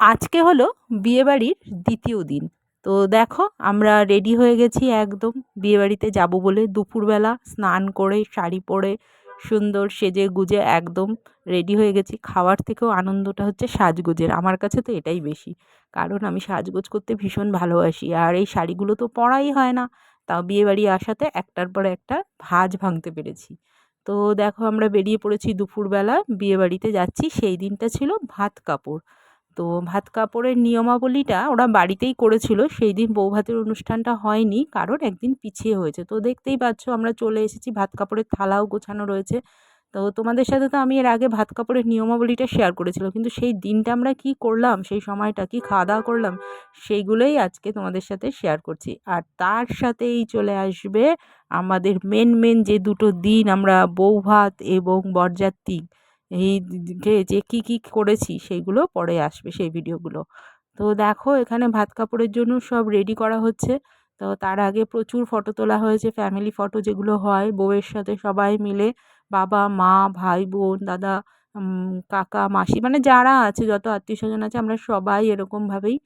আজকে হলো বিয়েবাড়ির দ্বিতীয় দিন। তো দেখো, আমরা রেডি হয়ে গেছি একদম। বিয়েবাড়িতে যাব বলে দুপুরবেলা স্নান করে, শাড়ি পরে, সুন্দর সেজে গুজে একদম রেডি হয়ে গেছি। খাওয়ার থেকেও আনন্দটা হচ্ছে সাজগোজের। আমার কাছে তো এটাই বেশি। কারণ আমি সাজগোজ করতে ভীষণ ভালোবাসি। আর এই শাড়িগুলো তো পরাই হয় না। তাও বিয়েবাড়ি আসাতে একটার পর একটা ভাঁজ ভাঙতে পেরেছি। তো দেখো, আমরা বেরিয়ে পড়েছি দুপুরবেলা। বিয়েবাড়িতে যাচ্ছি। সেই দিনটা ছিল ভাত কাপড়। তো ভাত কাপড়ের নিয়মাবলীটা ওরা বাড়িতেই করেছিল। সেই দিন বৌভাতের অনুষ্ঠানটা হয়নি, কারণ একদিন পিছিয়ে হয়েছে। তো দেখতেই পাচ্ছ আমরা চলে এসেছি, ভাত কাপড়ের থালাও গোছানো রয়েছে। তো তোমাদের সাথে তো আমি এর আগে ভাত কাপড়ের নিয়মাবলীটা শেয়ার করেছিলাম, কিন্তু সেই দিনটা আমরা কি করলাম, সেই সময়টা কি খাওয়া দাওয়া করলাম, সেইগুলোই আজকে তোমাদের সাথে শেয়ার করছি। আর তার সাথেই চলে আসবে আমাদের মেন মেন যে দুটো দিন আমরা বৌভাত এবং বরযাত্রী। যে যে কী কী করেছি সেইগুলো পরে আসবে সেই ভিডিওগুলো। তো দেখো এখানে ভাত কাপড়ের জন্য সব রেডি করা হচ্ছে। তো তার আগে প্রচুর ফটো তোলা হয়েছে ফ্যামিলি ফটো যেগুলো হয়, বউয়ের সাথে সবাই মিলে বাবা, মা, ভাই, বোন, দাদা কাকা, মাসি মানে যারা আছে, যত আত্মীয় স্বজন আছে, আমরা সবাই এরকমভাবেই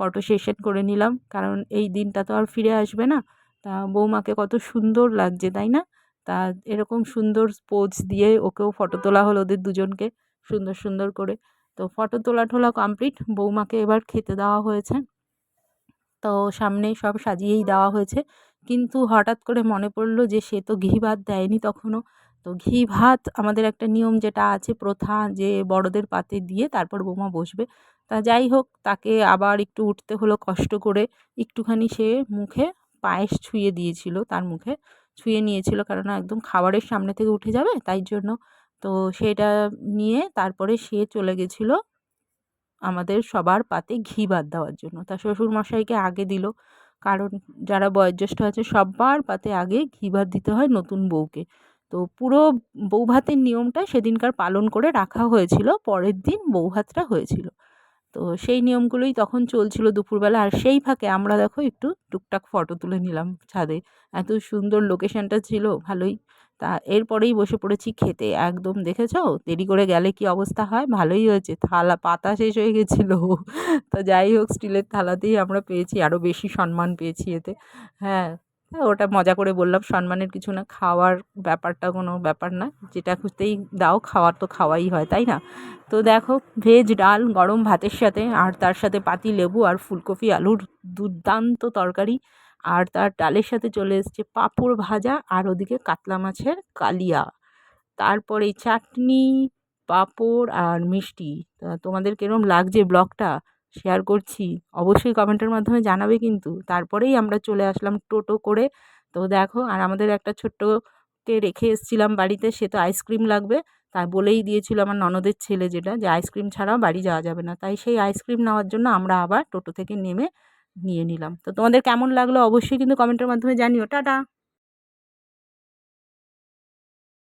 ফটো সেশন করে নিলাম। কারণ এই দিনটা তো আর ফিরে আসবে না। তা বৌমাকে কত সুন্দর লাগছে, তাই না? তা এরকম সুন্দর পোজ দিয়ে ওকেও ফটো তোলা হলো ওদের দুজনকে সুন্দর সুন্দর করে। তো ফটো তোলা টোলা কমপ্লিট বৌমাকে এবার খেতে দেওয়া হয়েছে। তো সামনেই সব সাজিয়েই দেওয়া হয়েছে। কিন্তু হঠাৎ করে মনে পড়ল যে সে তো ঘি ভাত দেয়নি তখনও। তো ঘি ভাত আমাদের একটা নিয়ম যেটা আছে, প্রথা যে বড়দের পাতে দিয়ে তারপর বৌমা বসবে। তা যাই হোক, তাকে আবার একটু উঠতে হলো কষ্ট করে। একটুখানি সে মুখে পায়েস ছুঁয়ে দিয়েছিল তার মুখে। ছুঁয়ে নিয়েছিল। কারণ একদম খাবারের সামনে থেকে উঠে যাবে, তাই জন্য। তো সেটা নিয়ে তারপরে সে চলে গেছিল আমাদের সবার পাতে ঘি ভাত দেওয়ার জন্য। তা শ্বশুরমশাইকে আগে দিল। কারণ যারা বয়োজ্যেষ্ঠ আছে, সবার পাতে আগে ঘি ভাত দিতে হয় নতুন বউকে। তো পুরো বৌভাতের নিয়মটা সেদিনকার পালন করে রাখা হয়েছিল। পরের দিন বৌভাতটা হয়েছিল। তো সেই নিয়মগুলোই তখন চলছিল দুপুরবেলা। আর সেই ফাঁকে আমরা দেখো একটু টুকটাক ফটো তুলে নিলাম ছাদে। এত সুন্দর লোকেশানটা ছিল, ভালোই। তা এরপরেই বসে পড়েছি খেতে। একদম দেখেছ? দেরি করে গেলে কি অবস্থা হয়? ভালোই হয়েছে। থালা, পাতা শেষ হয়ে গেছিল। তো যাই হোক, স্টিলের থালাতেই আমরা পেয়েছি আরও বেশি সম্মান পেয়েছি এতে। হ্যাঁ। ওটা মজা করে বললাম, সম্মানের কিছু না, খাওয়ার ব্যাপারটা কোনো ব্যাপার না। যেটা খুঁজতেই দাও, খাওয়ার তো খাওয়াই হয়, তাই না? তো দেখো, ভেজ ডাল, গরম ভাতের সাথে, আর তার সাথে পাতি, লেবু আর ফুলকপি, আলুর দুর্দান্ত তরকারি, আর তার ডালের সাথে চলে এসছে পাঁপড় ভাজা, আর ওদিকে কাতলা মাছের কালিয়া। তারপরে চাটনি, পাঁপড় আর মিষ্টি। তোমাদের কীরকম লাগছে ব্লগটা? শেয়ার করছি। অবশ্যই কমেন্টের মাধ্যমে জানাবে কিন্তু। তারপরেই আমরা চলে আসলাম টোটো করে। তো দেখো, আর আমাদের একটা ছোট্টকে রেখে এসেছিলাম বাড়িতে, সে তো আইসক্রিম লাগবে। তাই বলেই দিয়েছিল আমার ননদের ছেলে যেটা, যে আইসক্রিম ছাড়াও বাড়ি যাওয়া যাবে না। তাই সেই আইসক্রিম নেওয়ার জন্য আমরা আবার টোটো থেকে নেমে নিয়ে নিলাম। তো তোমাদের কেমন লাগল অবশ্যই কিন্তু কমেন্টের মাধ্যমে জানিও। টাটা!